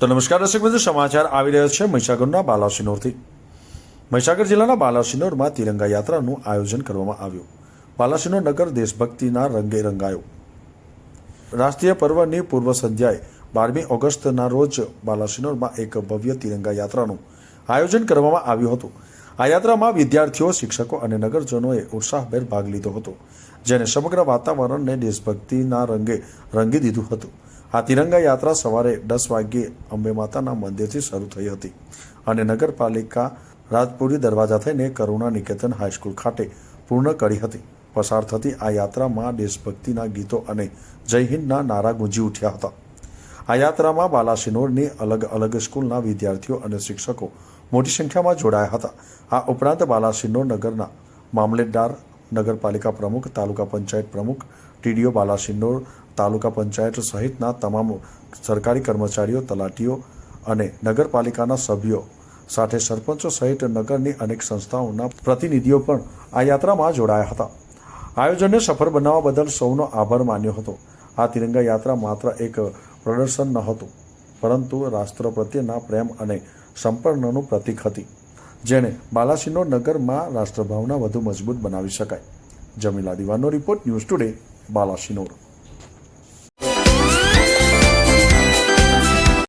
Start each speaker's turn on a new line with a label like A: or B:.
A: તો નમસ્કાર દર્શક મિત્રો, સમાચાર આવી રહ્યો છે મહીસાગરના બાલાસિનોરથી. મહીસાગર જિલ્લાના બાલાસિનોરમાં તિરંગા યાત્રાનું આયોજન કરવામાં આવ્યું. બાલાસિનોર નગર દેશભક્તિના રંગે રંગાયો. રાષ્ટ્રીય પર્વની પૂર્વ સંધ્યાએ બારમી ઓગસ્ટના રોજ બાલાસિનોરમાં એક ભવ્ય તિરંગા યાત્રાનું આયોજન કરવામાં આવ્યું હતું. આ યાત્રામાં વિદ્યાર્થીઓ, શિક્ષકો અને નગરજનોએ ઉત્સાહભેર ભાગ લીધો હતો જેને સમગ્ર વાતાવરણને દેશભક્તિના રંગે રંગી દીધું હતું. આ તિરંગા યાત્રા સવારે દસ વાગ્યે અંબે માતાના મંદિરથી શરૂ થઈ હતી અને નગરપાલિકા રાજપુરી દરવાજા થઈને કરુણા નિકેતન હાઈસ્કૂલ ખાતે પૂર્ણ કરી હતી. પસાર થતી આ યાત્રામાં દેશભક્તિના ગીતો અને જય હિન્દના નારા ગુંજી ઉઠ્યા હતા. આ યાત્રામાં બાલાસિનોરની અલગ અલગ સ્કૂલના વિદ્યાર્થીઓ અને શિક્ષકો મોટી સંખ્યામાં જોડાયા હતા. આ ઉપરાંત બાલાસિનોર નગરના મામલેદાર નગરપાલિકા પ્રમુખ, તાલુકા પંચાયત પ્રમુખ, ટીડીઓ બાલાસિનોર તાલુકા પંચાયત સહિતના તમામ સરકારી કર્મચારીઓ, તલાટીઓ અને નગરપાલિકાના સભ્યો સાથે સરપંચો સહિત નગરની અનેક સંસ્થાઓના પ્રતિનિધિઓ પણ આ યાત્રામાં જોડાયા હતા. આયોજનને સફળ બનાવવા બદલ સૌનો આભાર માન્યો હતો. આ તિરંગા યાત્રા માત્ર એક પ્રદર્શન ન હતું, પરંતુ રાષ્ટ્ર પ્રત્યેના પ્રેમ અને સંપર્ણનું પ્રતીક હતી. જેણે બાલાસિનોર નગરમાં રાષ્ટ્રભાવના વધુ મજબૂત બનાવી શકાય. જમીલા દિવાનો રિપોર્ટ ન્યૂઝ ટુડે બાલાસિનોર.